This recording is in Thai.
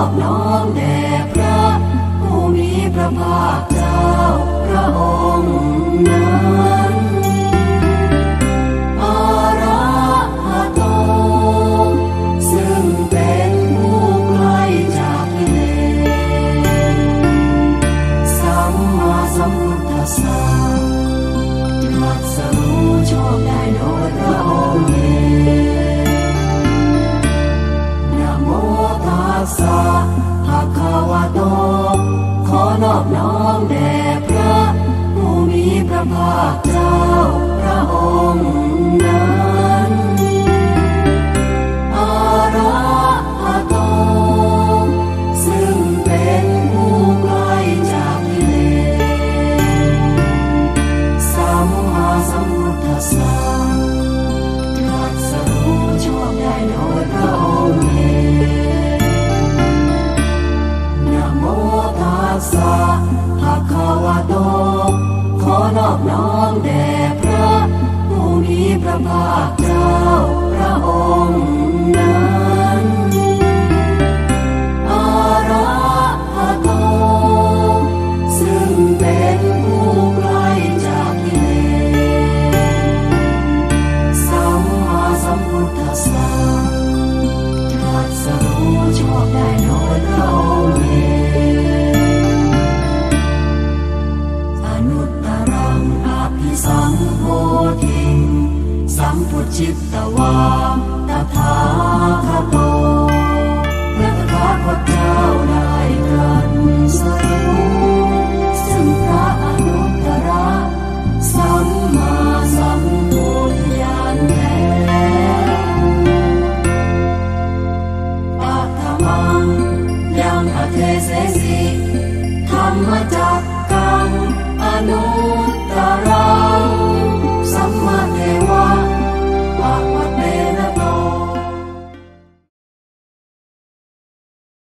อบน้อมแด่พระผู้มีพระภาคเจ้าพระองค์นั้นอาระหะโตซึ่งเป็นผู้ใกลจากกิเลสสัมมาสัมพุทธัสสะตรัสรู้ชอบได้โดยพระองค์เองนะโมตัสส ระภาคเจ้าพระองค์นั้น สัมพุชิตตวามตถาคตพระตถาคตเจ้าได้ตรัสรู้